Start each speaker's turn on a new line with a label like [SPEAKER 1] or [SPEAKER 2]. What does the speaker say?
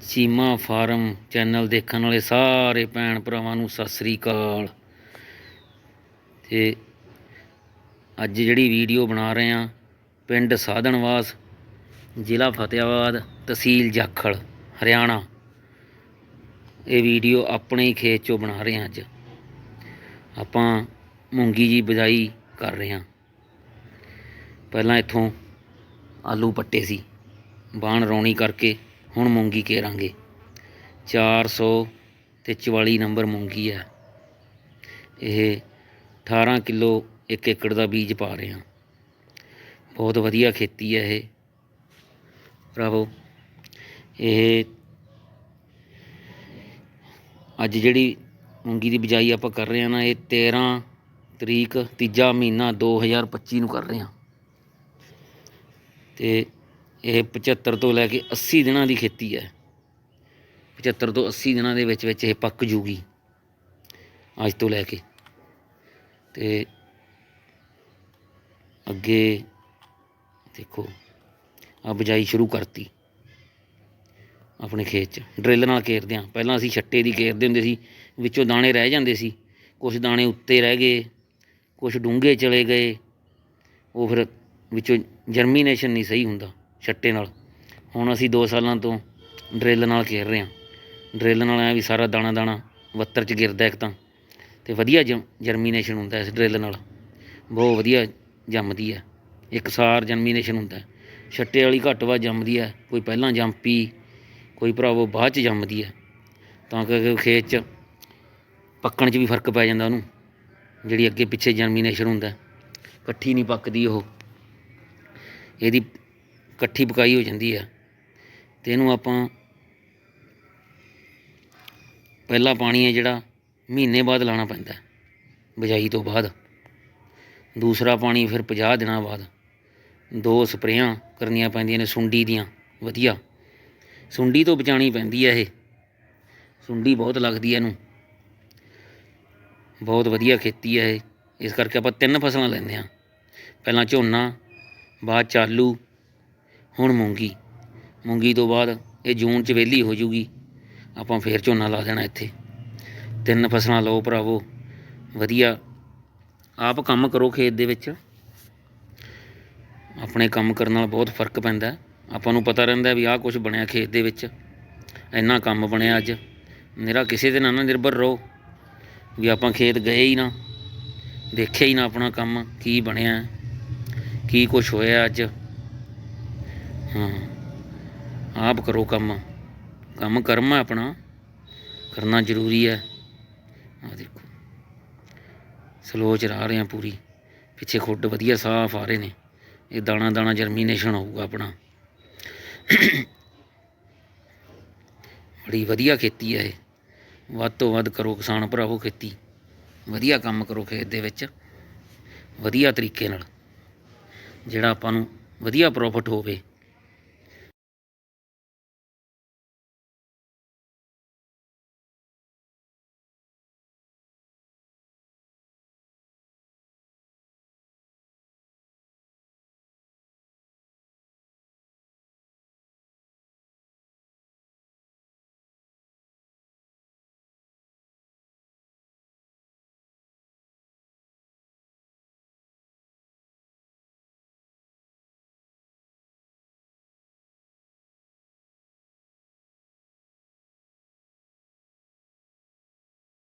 [SPEAKER 1] ਸੀਮਾ farm channel ਦੇਖਣ ਵਾਲੇ ਸਾਰੇ ਭੈਣ ਭਰਾਵਾਂ ਨੂੰ ਸਤਿ ਸ੍ਰੀ ਅਕਾਲ। ਤੇ ਅੱਜ ਜਿਹੜੀ ਵੀਡੀਓ ਬਣਾ ਰਹੇ ਆ ਪਿੰਡ ਸਾਧਨਵਾਸ, ਜ਼ਿਲ੍ਹਾ ਫਤਿਆਬਾਦ ਤਹਿਸੀਲ ਜਾਖਲ, ਹਰਿਆਣਾ। ਇਹ ਵੀਡੀਓ ਆਪਣੇ ਹੀ ਖੇਤ ਚੋਂ ਬਣਾ ਰਹੇ ਆ ਅੱਜ। ਆਪਾਂ ਮੂੰਗੀ ਜੀ ਬਜਾਈ ਕਰ ਰਹੇ ਆ ਪਹਿਲਾਂ ਇੱਥੋਂ ਆਲੂ ਪੱਟੇ ਸੀ। ਬਾਣ ਰੌਣੀ ਕਰਕੇ ਹੁਣ ਮੂੰਗੀ ਕੇਰਾਂਗੇ। 400 ਤੇ 44 ਨੰਬਰ ਮੂੰਗੀ ਹੈ ਇਹ 18 ਕਿਲੋ ਇੱਕ ਏਕੜ ਦਾ ਬੀਜ ਪਾ ਰਹੇ ਹਾਂ। ਬਹੁਤ ਵਧੀਆ ਖੇਤੀ ਹੈ ਇਹ। ਭਰਾਵੋ, ਇਹ ਅੱਜ ਜਿਹੜੀ ਮੂੰਗੀ ਦੀ ਬਿਜਾਈ ਆਪਾਂ ਕਰ ਰਹੇ ਹਾਂ ਨਾ, ਇਹ 13 ਤਰੀਕ ਤੀਜਾ ਮਹੀਨਾ 2025 ਨੂੰ ਕਰ ਰਹੇ ਹਾਂ। ਤੇ ਇਹ 75 ਤੋਂ ਲੈ ਕੇ 80 ਦਿਨਾਂ ਦੀ ਖੇਤੀ ਹੈ। 75 ਤੋਂ 80 ਦਿਨਾਂ ਦੇ ਵਿੱਚ ਵਿੱਚ ਇਹ ਪੱਕ ਜੂਗੀ ਅੱਜ ਤੋਂ ਲੈ ਕੇ। ਤੇ ਅੱਗੇ ਦੇਖੋ ਆ ਬਜਾਈ ਸ਼ੁਰੂ ਕਰਤੀ ਆਪਣੇ ਖੇਤ 'ਚ। ਡਰਿੱਲ ਨਾਲ ਕੇਰਦੇ ਆ ਪਹਿਲਾਂ ਅਸੀਂ ਛੱਟੇ ਦੀ ਘੇਰਦੇ ਹੁੰਦੇ ਸੀ, ਵਿੱਚੋਂ ਦਾਣੇ ਰਹਿ ਜਾਂਦੇ ਸੀ। ਕੁਝ ਦਾਣੇ ਉੱਤੇ ਰਹਿ ਗਏ ਕੁਝ ਡੂੰਘੇ ਚਲੇ ਗਏ। ਉਹ ਫਿਰ ਵਿੱਚੋਂ ਜਰਮੀਨੇਸ਼ਨ ਨਹੀਂ ਸਹੀ ਹੁੰਦਾ। ਛੱਟੇ ਨਾਲ। ਹੁਣ ਅਸੀਂ 2 ਸਾਲਾਂ ਤੋਂ ਡਰਿੱਲ ਨਾਲ ਘੇਰ ਰਹੇ ਹਾਂ। ਡਰਿੱਲ ਨਾਲ ਐ ਵੀ ਸਾਰਾ ਦਾਣਾ ਦਾਣਾ ਵੱਤਰ ਚ ਗਿਰਦਾ ਇੱਕ ਤਾਂ। ਤੇ ਵਧੀਆ ਜਰਮੀਨੇਸ਼ਨ ਹੁੰਦਾ ਇਸ ਡਰਿੱਲ ਨਾਲ। ਬਹੁਤ ਵਧੀਆ ਜੰਮਦੀ ਹੈ। ਇੱਕ ਸਾਰ ਜਰਮੀਨੇਸ਼ਨ ਹੁੰਦਾ ਹੈ। ਛੱਟੇ ਵਾਲੀ ਘੱਟ ਵੱਧ ਜੰਮਦੀ ਹੈ। ਕੋਈ ਪਹਿਲਾਂ ਜੰਪੀ ਕੋਈ ਭਰਾਵੋ ਬਾਅਦ ਚ ਜੰਮਦੀ ਹੈ। ਤਾਂ ਕਰਕੇ ਖੇਤ ਚ ਪੱਕਣ ਚ ਵੀ ਫ਼ਰਕ ਪੈ ਜਾਂਦਾ ਉਹਨੂੰ। ਜਿਹੜੀ ਅੱਗੇ ਪਿੱਛੇ ਜਰਮੀਨੇਸ਼ਨ ਹੁੰਦਾ ਇਕੱਠੀ ਨਹੀਂ ਪੱਕਦੀ ਉਹ। ਇਹਦੀ ਇਕੱਠੀ ਪਕਾਈ ਹੋ ਜਾਂਦੀ ਹੈ ਤੇ ਇਹਨੂੰ ਆਪਾਂ ਪਹਿਲਾ ਪਾਣੀ ਹੈ ਜਿਹੜਾ ਮਹੀਨੇ ਬਾਅਦ ਲਾਣਾ ਪੈਂਦਾ ਹੈ, ਬਿਜਾਈ ਤੋਂ ਬਾਅਦ। ਦੂਸਰਾ ਪਾਣੀ ਫਿਰ 50 ਦਿਨਾਂ ਬਾਅਦ। ਦੋ ਸਪਰੇਆਂ ਕਰਨੀਆਂ ਪੈਂਦੀਆਂ ਨੇ ਸੁੰਡੀ ਦੀਆਂ ਵਧੀਆ। ਸੁੰਡੀ ਤੋਂ ਬਚਾਣੀ ਪੈਂਦੀ ਹੈ ਇਹ। ਸੁੰਡੀ ਬਹੁਤ ਲੱਗਦੀ ਹੈ ਇਹਨੂੰ। ਬਹੁਤ ਵਧੀਆ ਖੇਤੀ ਹੈ ਇਹ। ਇਸ ਕਰਕੇ ਆਪਾਂ ਤਿੰਨ ਫਸਲਾਂ ਲੈਂਦੇ ਹਾਂ। ਪਹਿਲਾਂ ਝੋਨਾ ਬਾਅਦ ਚ ਆਲੂ ਹੁਣ ਮੂੰਗੀ। ਮੂੰਗੀ ਤੋਂ ਬਾਅਦ ਇਹ ਜੂਨ ਚ ਵਿਹਲੀ ਹੋ ਜੂਗੀ। ਆਪਾਂ ਫੇਰ ਝੋਨਾ ਲਾ ਦੇਣਾ ਇੱਥੇ। ਤਿੰਨ ਫਸਲਾਂ ਲਓ ਭਰਾਵੋ। ਵਧੀਆ। ਆਪ ਕੰਮ ਕਰੋ ਖੇਤ ਦੇ ਵਿੱਚ। ਆਪਣੇ ਕੰਮ ਕਰਨ ਨਾਲ ਬਹੁਤ ਫ਼ਰਕ ਪੈਂਦਾ। ਆਪਾਂ ਨੂੰ ਪਤਾ ਰਹਿੰਦਾ ਵੀ ਆਹ ਕੁਝ ਬਣਿਆ ਖੇਤ ਦੇ ਵਿੱਚ। ਇੰਨਾ ਕੰਮ ਬਣਿਆ ਅੱਜ। ਮੇਰਾ ਕਿਸੇ ਦੇ ਨਾਲ ਨਾ ਨਿਰਭਰ ਰਹੋ। ਵੀ ਆਪਾਂ ਖੇਤ ਗਏ ਹੀ ਨਾ। ਦੇਖਿਆ ਹੀ ਨਾ ਆਪਣਾ ਕੰਮ ਕੀ ਬਣਿਆ। ਕੀ ਕੁਝ ਹੋਇਆ ਅੱਜ। ਹਾਂ। ਆਪ ਕਰੋ ਕੰਮ। ਕੰਮ ਕਰਮ ਹੈ ਆਪਣਾ। ਕਰਨਾ ਜ਼ਰੂਰੀ ਹੈ ਆ ਦੇਖੋ। ਸਲੋ ਚਰਾ ਰਹੇ ਆ ਪੂਰੀ। ਪਿੱਛੇ ਖੁੱਡ ਵਧੀਆ ਸਾਫ਼ ਆ ਰਹੇ ਨੇ। ਇਹ ਦਾਣਾ ਦਾਣਾ ਜਰਮੀਨੇਸ਼ਨ ਹੋਊਗਾ ਆਪਣਾ। ਬੜੀ ਵਧੀਆ ਖੇਤੀ ਹੈ ਇਹ। ਵੱਧ ਤੋਂ ਵੱਧ ਕਰੋ ਕਿਸਾਨ ਭਰਾਵੋ ਖੇਤੀ। ਵਧੀਆ ਕੰਮ ਕਰੋ ਖੇਤ ਦੇ ਵਿੱਚ। ਵਧੀਆ ਤਰੀਕੇ ਨਾਲ। ਜਿਹੜਾ ਆਪਾਂ ਨੂੰ ਵਧੀਆ ਪ੍ਰੋਫਿਟ ਹੋਵੇ।